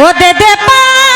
ও দে দে পাল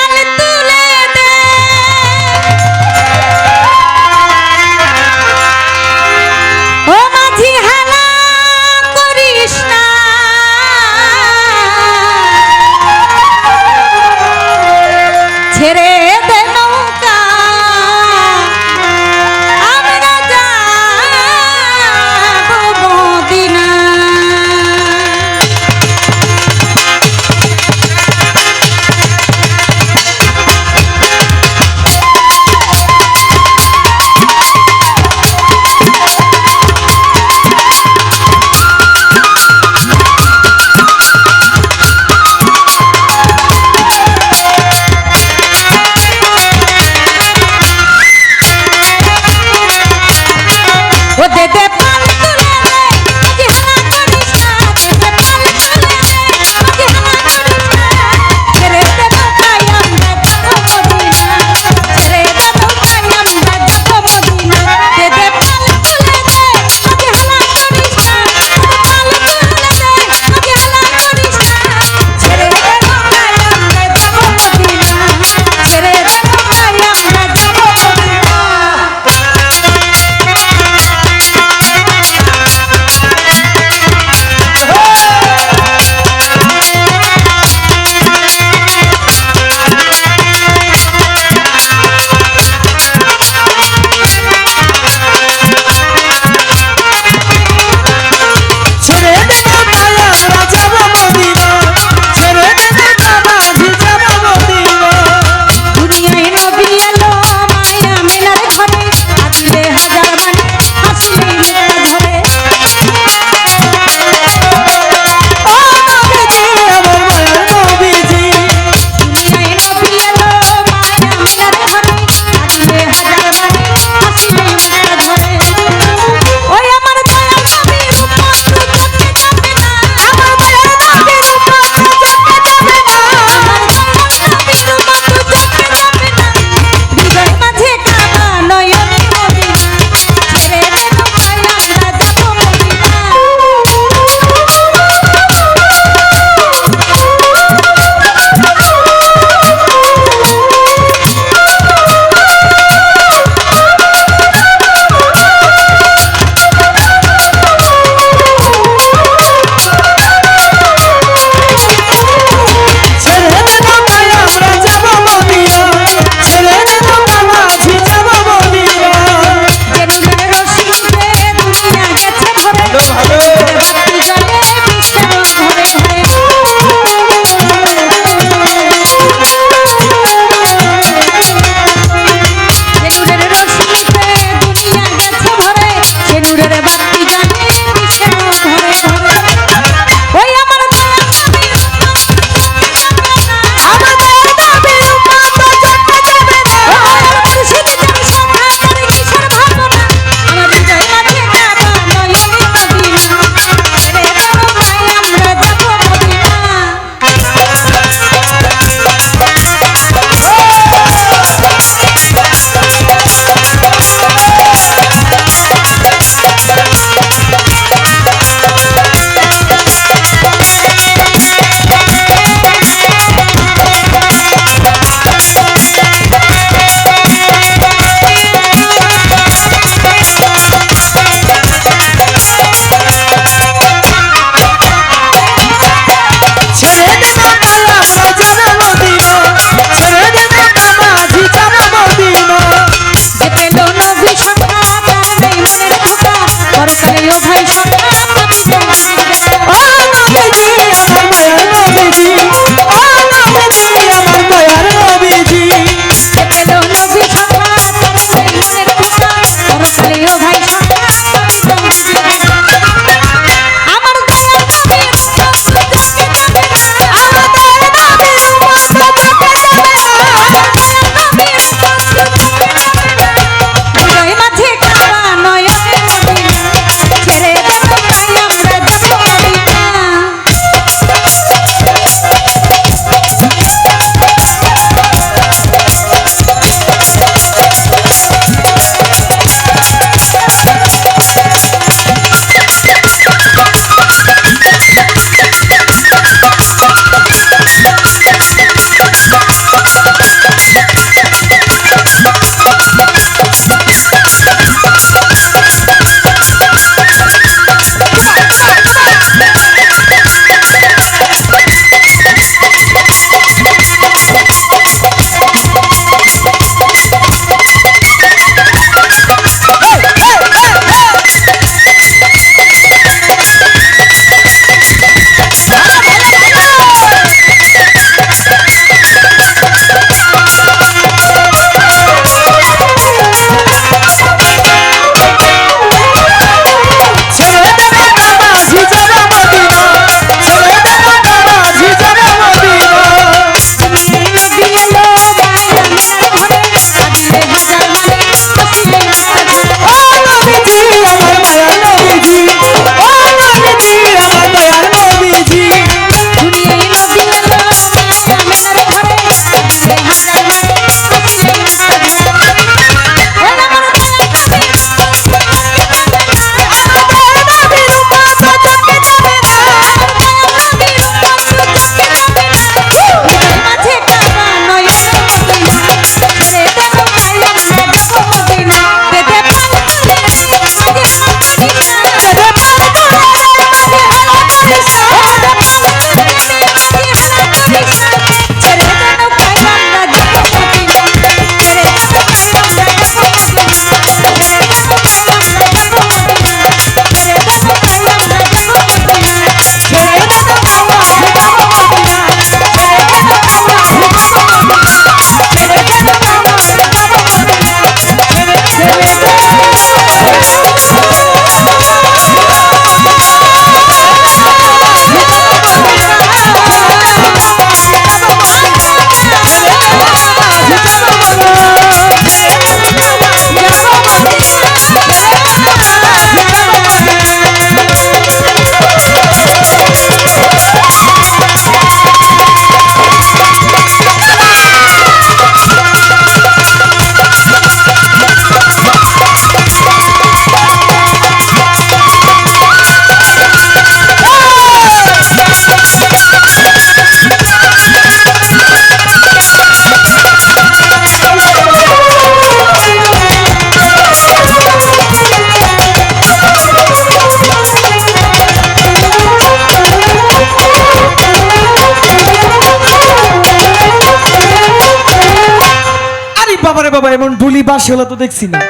বাসি হলো তো দেখছি না।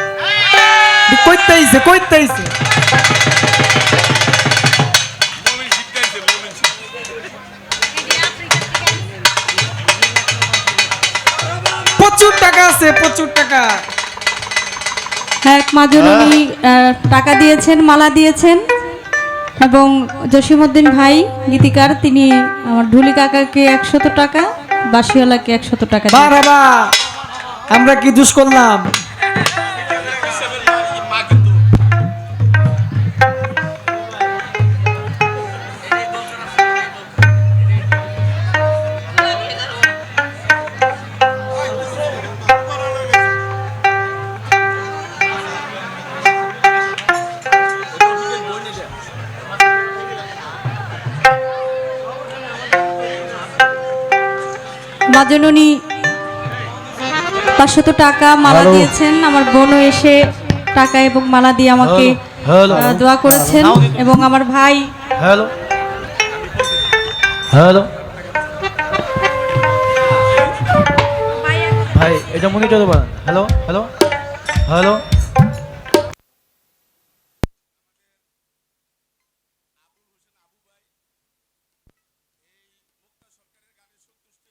কইতে আইছে কইতে আইছে প্রচুর টাকা আছে প্রচুর টাকা। এক মাজননী টাকা দিয়েছেন মালা দিয়েছেন। এবং জসিমউদ্দিন ভাই গীতিকার তিনি আমার ঢুলি কাকাকে একশত টাকা বাসিওয়ালাকে একশত টাকা বা বাবা আমরা কি দুষ করলাম? মাজননী পাঁচশত টাকা মালা দিয়েছেন। আমার বোনও এসে টাকা এবং মালা দিয়ে আমাকে দোয়া করেছেন এবং আমার ভাই। হ্যালো হ্যালো ভাই এটা মনিটর হ্যালো হ্যালো হ্যালো